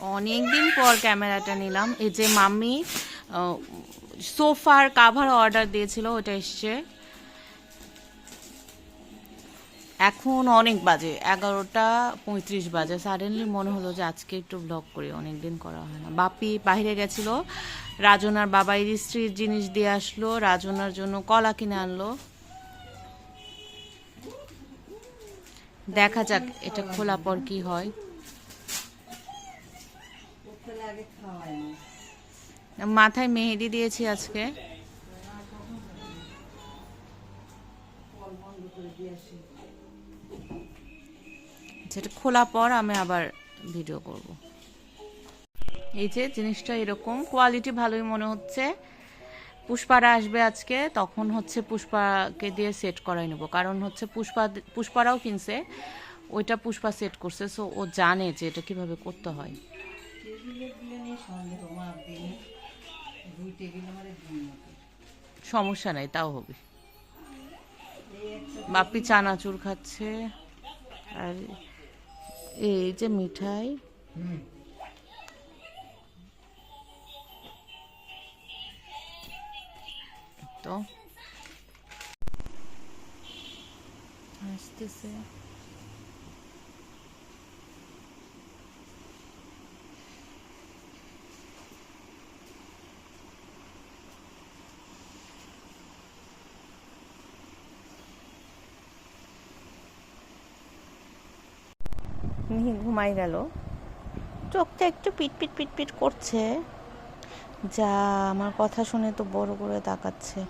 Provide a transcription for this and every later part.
অনেকদিন পর ক্যামেরাটা নিলাম। এই যে মাম্মি সোফার কাভার অর্ডার দিয়েছিল, ওটা এসছে। এখন অনেক বাজে, এগারোটা পঁয়ত্রিশ বাজে। সাডেনলি মনে হলো যে আজকে একটু ব্লগ করি, অনেকদিন করা হয় না। বাপি বাইরে গেছিল, রাজনার বাবা স্ত্রীর জিনিস দিয়ে আসলো, রাজনার জন্য কলা কিনে আনলো। দেখা যাক, এটা খোলা পর কি হয়। মাথায় মেহেদি দিয়েছি আজকে। যেটা খোলা পর আমি আবার ভিডিও করব। এই যে জিনিসটা এরকম কোয়ালিটি ভালোই মনে হচ্ছে। পুষ্পারা আসবে আজকে তখন হচ্ছে পুষ্পাকে দিয়ে সেট করাই নেব। কারণ হচ্ছে পুষ্পা পুষ্পারাও কিনছে ওইটা পুষ্পা সেট করছে সো ও জানে যে এটা কীভাবে করতে হয়। সমস্যা নাই তাও হবে। বাপি চানাচুর খাচ্ছে। আর এই যে মিঠাই। তো। আসতেছে। ঘুমাই গেল। চোখটা একটু পিট পিট পিট পিট করছে। যা, আমার কথা শুনে তো বড় করে তাকাচ্ছে।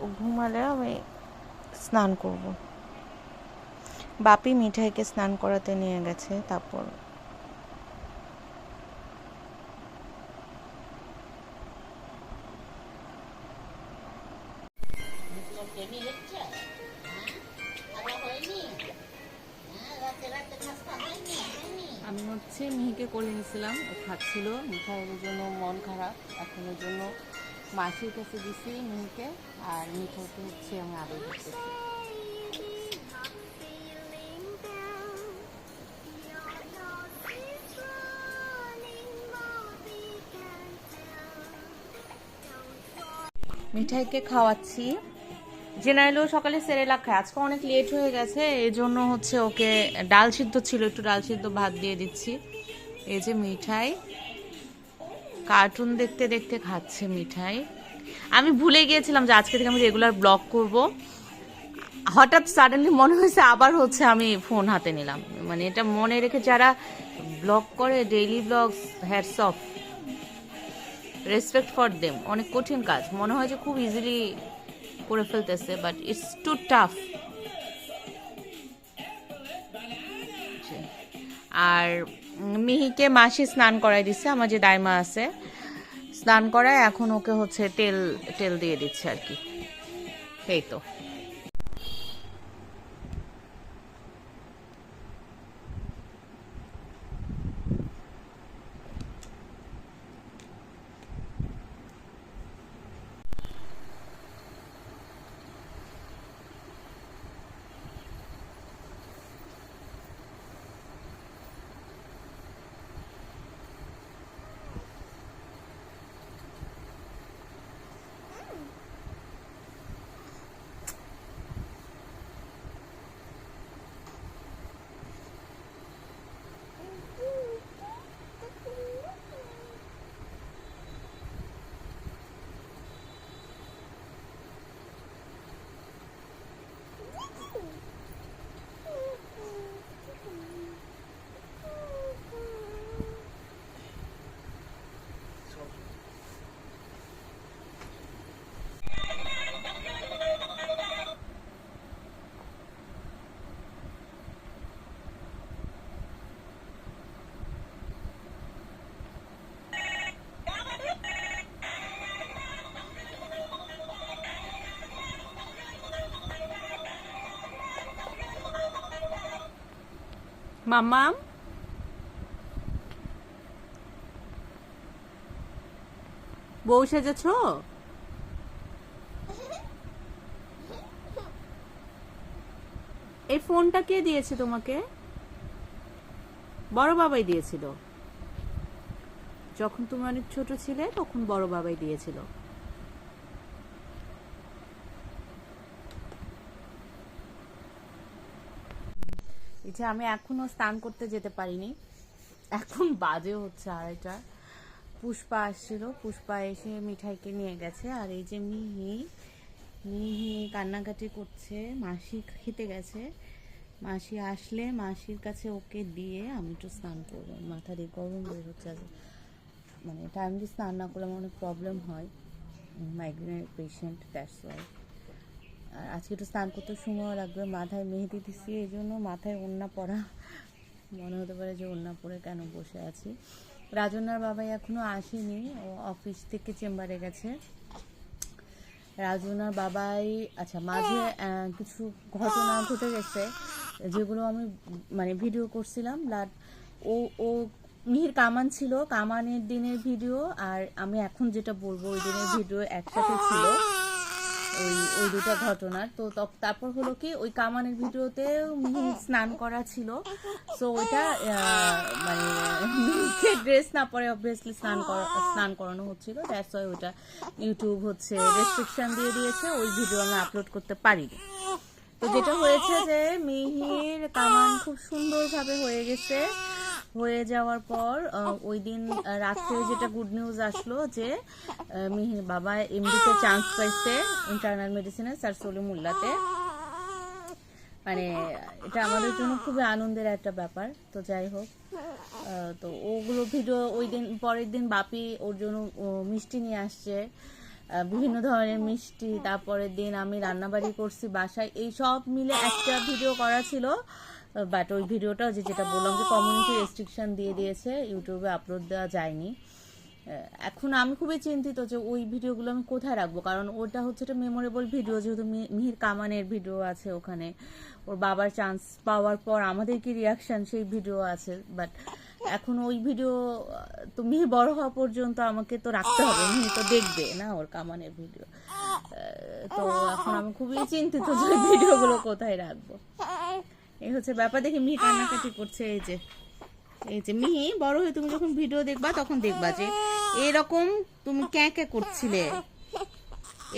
ও ঘুমালে আমি স্নান করব। বাপি মিঠাইকে স্নান করাতে নিয়ে গেছে, তারপর নিয়েছিলাম ও খাচ্ছিল। মিঠাইয়ের জন্য মন খারাপ, এখন ওর জন্য মাসির কাছে দিছি মিহিকে, আর মিঠাইকে হচ্ছে আমি আদর করতেছি। মিঠাইকে খাওয়াচ্ছি। জেনারেলও সকালে সেরেলাক খায়। আজকে অনেক লেট হয়ে গেছে এই জন্য হচ্ছে ওকে ডাল সিদ্ধ ছিল, একটু ডাল সিদ্ধ ভাত দিয়ে দিচ্ছি। এই যে মিঠাই, কার্টুন দেখতে দেখতে খাচ্ছে মিঠাই। আমি ভুলে গিয়েছিলাম যে আজকে থেকে আমি রেগুলার ব্লগ করব। হঠাৎ সাডেনলি মনে হয়েছে আবার হচ্ছে আমি ফোন হাতে নিলাম। মানে এটা মনে রেখে যারা ব্লগ করে daily blog hats off respect for them অনেক কঠিন কাজ। মনে হয় যে খুব ইজিলি করে ফেলতেছে বাট ইটস টু টাফ আর মিহিকে মাসি স্নান করাই দিচ্ছে আমার যে দাইমা আছে। স্নান করায় এখন ওকে হচ্ছে তেল তেল দিয়ে দিচ্ছে আর কি। এই তো। মাম্মাম বউ সেজেছ? এই ফোনটা কে দিয়েছে তোমাকে? বড় বাবাই দিয়েছিল। যখন তুমি অনেক ছোট ছিলে, তখন বড় বাবাই দিয়েছিল। এই যে আমি এখনও স্নান করতে যেতে পারিনি। এখন বাজে হচ্ছে আড়াইটা। পুষ্পা আসছিল। পুষ্পা এসে মিঠাইকে নিয়ে গেছে। আর এই যে মিহি মিহি কান্নাকাটি করছে। মাসি খেতে গেছে। মাসি আসলে মাসির কাছে ওকে দিয়ে আমি একটু স্নান করব। মাথা দিয়ে গরম বের হচ্ছে। মানে টাইম দিয়ে স্নান না করলে আমার অনেক প্রবলেম হয়। মাইগ্রেনের পেশেন্ট দ্যাটস ওয়াই আর আজকে একটু স্নান করতে সময় লাগবে, মাথায় মেহেদি দিচ্ছি এই জন্য মাথায় ওড়না পরা। মনে হতে পারে যে ওড়না পরে কেন বসে আছি। রাজনার বাবাই এখনও আসেনি, ও অফিস থেকে চেম্বারে গেছে। রাজনার বাবাই আচ্ছা মাঝে কিছু ঘটনা ঘটে গেছে, যেগুলো আমি মানে ভিডিও করছিলাম বাট ও ও মিহির কামান ছিল, কামানের দিনের ভিডিও, আর আমি এখন যেটা বলব, ওই দিনের ভিডিও একসাথে ছিল। ওই ওই দুটো ঘটনার। তো তারপর হলো কি, ওই কামানের ভিডিওতে স্নান করা ছিল। সো ওইটা মানে ড্রেস না পরে অবভিয়াসলি স্নান করা, স্নান করানো হচ্ছিল। দ্যাটস ওয়াই ওইটা ইউটিউব হচ্ছে রেস্ট্রিকশন দিয়ে দিয়েছে। ওই ভিডিও আমি আপলোড করতে পারিনি। তো যেটা হয়েছে যে মিহির, কামান খুব সুন্দরভাবে হয়ে গেছে। হয়ে যাওয়ার পর ওই দিন রাত্রে যেটা গুড নিউজ আসলো যে মিহির বাবা এমডিতে চান্স পাইছে ইন্টারনাল মেডিসিনে স্যার সলিমুল্লাতে মানে এটা আমাদের জন্য খুবই আনন্দের একটা ব্যাপার তো যাই হোক। তো ওগুলো ভিডিও ওই দিন পরের দিন বাপি ওর জন্য মিষ্টি নিয়ে আসছে। বিভিন্ন ধরনের মিষ্টি তারপরের দিন আমি রান্নাবাড়ি করছি বাসায় এই সব মিলে একটা ভিডিও করা ছিল। বাট ওই ভিডিওটা যে যেটা বললাম যে কমিউনিটি রেস্ট্রিকশন দিয়ে দিয়েছে ইউটিউবে আপলোড দেওয়া যায়নি। এখন আমি খুবই চিন্তিত যে ওই ভিডিওগুলো আমি কোথায় রাখব, কারণ ওটা হচ্ছে একটা মেমোরেবল ভিডিও যেহেতু মিহির কামানের ভিডিও আছে ওখানে। ওর বাবার চান্স পাওয়ার পর আমাদের কি রিয়াকশন সেই ভিডিও আছে। বাট এখন ওই ভিডিও তো মিহি বড় হওয়া পর্যন্ত আমাকে তো রাখতে হবে মিহি তো দেখবে না ওর কামানের ভিডিও তো এখন আমি খুবই চিন্তিত যে ভিডিওগুলো কোথায় রাখব। এই হচ্ছে ব্যাপার দেখি মিহি কান্নাকাটি করছে, এই যে। এই যে, মিহি, বড় হয়ে তুমি যখন ভিডিও দেখবা, তখন দেখবা যে এরকম তুমি ক্যাঁ ক্যাঁ করছিলে।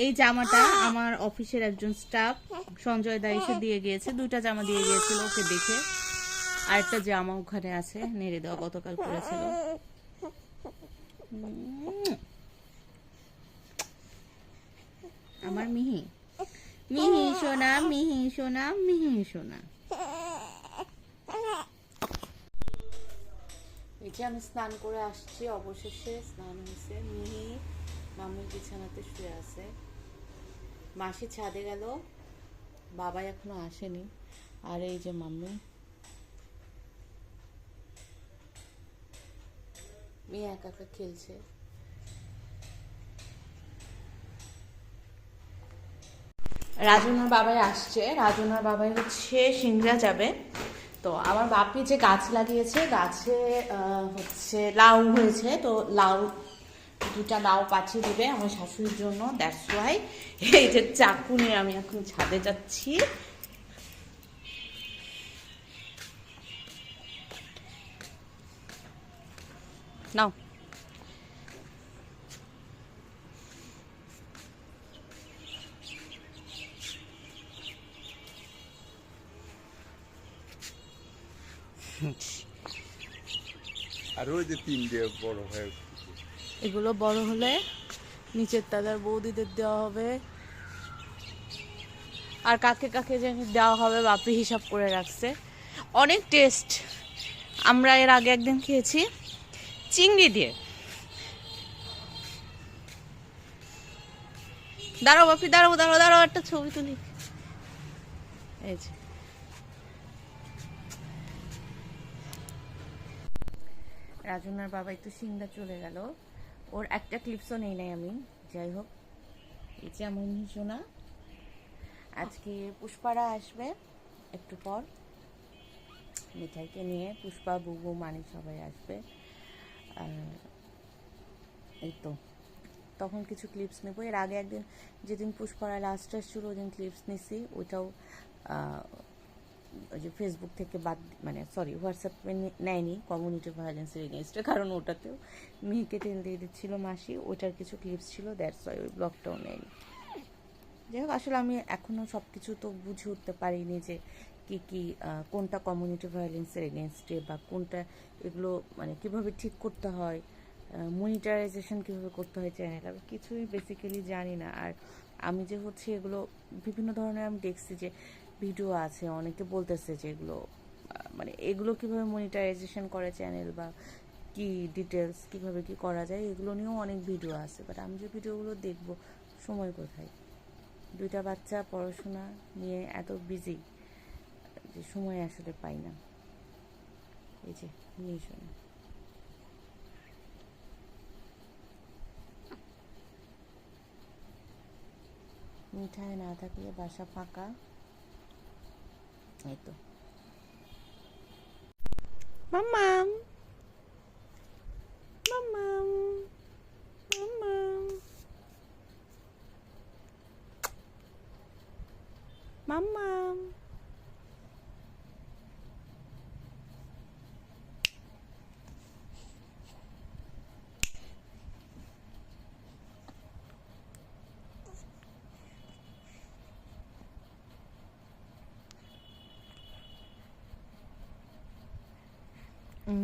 এই জামাটা আমার অফিসের একজন স্টাফ, সঞ্জয় দা এসে দিয়ে গিয়েছে, দুইটা জামা দিয়ে গিয়েছিল ওকে দেখে। আরেকটা জামা ওখানে আছে, নেড়ে দেওয়া গতকাল পরেছিল উম। আমার মিহি। মিহি সোনা মিহি সোনা মিহি সোনা এই যে আমি স্নান করে আসছি, অবশেষে স্নান হয়েছে। মিহি মাম্মির বিছানাতে শুয়ে আছে। মাসি ছাদে গেল। বাবা এখনও আসেনি। আর এই যে মাম্মি। মেয়ে একা একা খেলছে। রাজনার বাবাই আসছে। রাজনার বাবাই হচ্ছে সিংড়া যাবে। তো আমার বাপি যে গাছ লাগিয়েছে, গাছে হচ্ছে লাউ হয়েছে, তো লাউ দুটা লাউ পাঠিয়ে দেবে আমার শাশুড়ির জন্য দ্যাটস এই যে চাকু নিয়ে আমি এখন ছাদে যাচ্ছি। নাও। যে তিনটে বড় হয়ে এগুলো বড় হলে নিচের তাদের বৌদিদের দেওয়া হবে। আর কাকে কাকে যে দেওয়া হবে বাপি হিসাব করে রাখছে। অনেক টেস্ট আমরা এর আগে একদিন খেয়েছি, চিংড়ি দিয়ে। দাঁড়াও বাপি, দাঁড়াও দাঁড়াও দাঁড়াও, একটা ছবি তুলি। এই যে। রাজনার বাবা একটু সিংড়া চলে গেল। ওর একটা ক্লিপসও নেই নাই আমি। যাই হোক, এই যে আমার সোনা আজকে পুষ্পারা আসবে একটু পর। মিঠাইকে নিয়ে পুষ্পা, বুবু, মানি সবাই আসবে। এই তো, তখন কিছু ক্লিপস নেব। এর আগে একদিন যেদিন পুষ্পারা লাস্ট আসছিল ওই দিন ক্লিপস নিছি। ওইটাও ওই যে ফেসবুক থেকে বাদ মানে সরি হোয়াটসঅ্যাপে নেয়নি কমিউনিটি ভায়োলেন্সের এগেনস্টে কারণ ওটাতেও। মেয়েকে টেন দিয়ে দিচ্ছিল মাসি ওটার কিছু ক্লিপস ছিল দ্যাটস ওয়াই ওই ব্লগটাও নেয়নি। যাই হোক, আসলে আমি এখনও সব কিছু তো বুঝে উঠতে পারিনি যে কি কি কোনটা কমিউনিটি ভায়োলেন্সের এগেনস্টে বা কোনটা এগুলো মানে কীভাবে ঠিক করতে হয় মনিটারাইজেশন কীভাবে করতে হয় চ্যানেল আমি কিছুই বেসিক্যালি জানি না। আর আমি যে হচ্ছে এগুলো বিভিন্ন ধরনের আমি দেখছি যে ভিডিও আছে, অনেকে বলতেছে যে এগুলো মানে এগুলো কীভাবে মনিটারাইজেশন করে চ্যানেল বা কি ডিটেলস কীভাবে কি করা যায়, এগুলো নিয়েও অনেক ভিডিও আছে বাট আমি যে ভিডিওগুলো দেখব, সময় কোথায়? দুইটা বাচ্চা পড়াশোনা নিয়ে এত বিজি যে সময় আসলে পাই না। এই যে, নিয়ে শোনো মিঠাই না থাকলে বাসা ফাঁকা। এই তো মাম্মাম মাম্মাম মাম্মাম মাম্মাম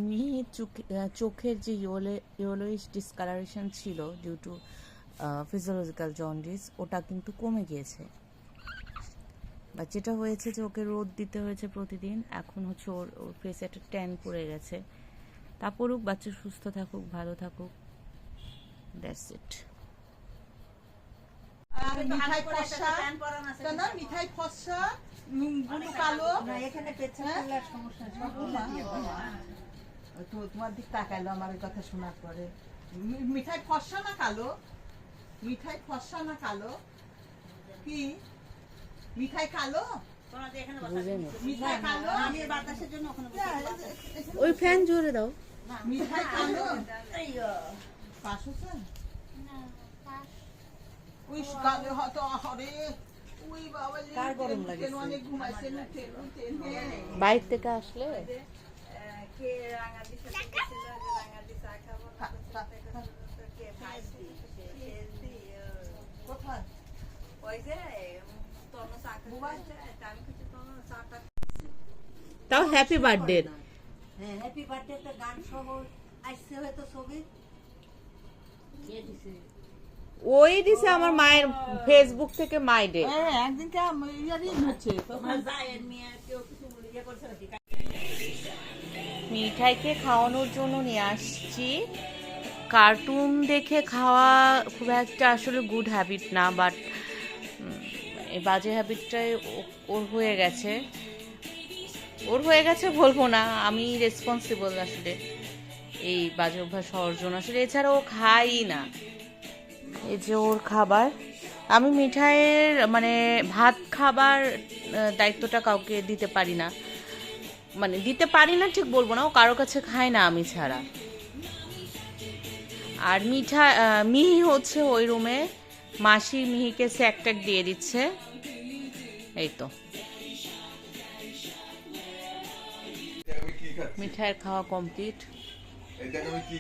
মেয়ের চোখে চোখের যে ইয়েলো ইয়েলোইশ ডিসকালারেশন ছিল ডিউ টু ফিজিওলজিক্যাল জন্ডিস ওটা কিন্তু কমে গিয়েছে। বা যেটা হয়েছে যে ওকে রোদ দিতে হয়েছে প্রতিদিন এখন হচ্ছে ওর ওর ফেসে একটা ট্যান পড়ে গেছে। তা পড়ুক বাচ্চা সুস্থ থাকুক ভালো থাকুক দ্যাটস ইট মিঠাই মিঠাই গুলো কালো। এখানে পেছনে হ্যাঁ? সমস্যা তোমার দিক তাকাইলো আমার এই কথা শোনার পরে। মিঠাই ফর্সা না কালো? মিঠাই ফর্সা না কালো? কি? মিঠাই কালো? বুঝেনি মিঠাই কালো? আমি বাতাসের জন্য ওখানে ওই ফ্যান জোরে দাও। মিঠাই কালো? পাশ হচ্ছে ওই গালে হয়তো হরে ওই বাবা রে, কার গরম উঠেন, লাগেছে? অনেক ঘুমাইছে উঠেন, উঠেন। বাইরে থেকে আসলে? কে রাঙা রাঙা খাব না, কে কে কোথায়? ওই যে, চা খাচ্ছে, আমি কিছু চাটা তাও হ্যাপি বার্থডে হ্যাঁ হ্যাপি বার্থডে একটা গান সহ আসছে হয়তো ছবি। কে দিছে? ওই দিছে আমার মায়ের ফেসবুক থেকে মাই ডে হ্যাঁ একদিনকে আম- ইয়ারই হচ্ছে। তোমার জায়ের মেয়ে কেউ কিছু ইয়ে করছে মিঠাইকে খাওয়ানোর জন্য নিয়ে আসছি। কার্টুন দেখে খাওয়া খুব একটা আসলে গুড হ্যাবিট না বাট এই বাজে হ্যাবিটটাই ওর হয়ে গেছে। ওর হয়ে গেছে বলব না, আমি রেসপন্সিবল আসলে এই বাজে অভ্যাস হওয়ার জন্য। আসলে এছাড়া ও খাই না। এই যে ওর খাবার, আমি মিঠাইয়ের মানে ভাত খাবার দায়িত্বটা কাউকে দিতে পারি না। মানে দিতে পারি না, ঠিক বলব না, ও কারোর কাছে খায় না আমি ছাড়া। আর মিঠা মিহি হচ্ছে ওই রুমে মাসি মিহিকে স্যাক ট্যাক দিয়ে দিচ্ছে। এই তো। মিঠাইয়ের খাওয়া কমপ্লিট এই দেখ আমি কি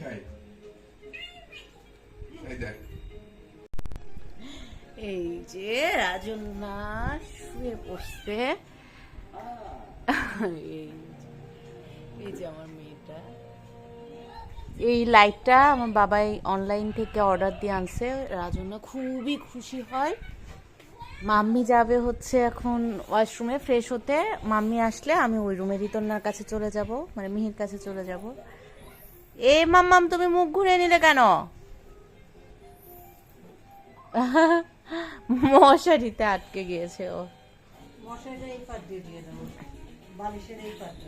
খাই। এই দেখ। এই যে রাজন্না শুয়ে পড়ছে এই এই যে আমার মেয়েটা। এই লাইটটা আমার বাবাই অনলাইন থেকে অর্ডার দিয়ে আনছে। রাজন্না খুবই খুশি হয়। মাম্মি যাবে হচ্ছে এখন ওয়াশরুমে ফ্রেশ হতে। মাম্মি আসলে আমি ওই রুমে রিতন্নার কাছে চলে যাব মানে মিহির কাছে চলে যাব। এ মাম্মাম, তুমি মুখ ঘুরে নিলে কেন? মশারিতে আটকে গিয়েছে ও। মশারিটা এই পাত দিয়ে দিয়ে দেবো। বালিশের এই পারটা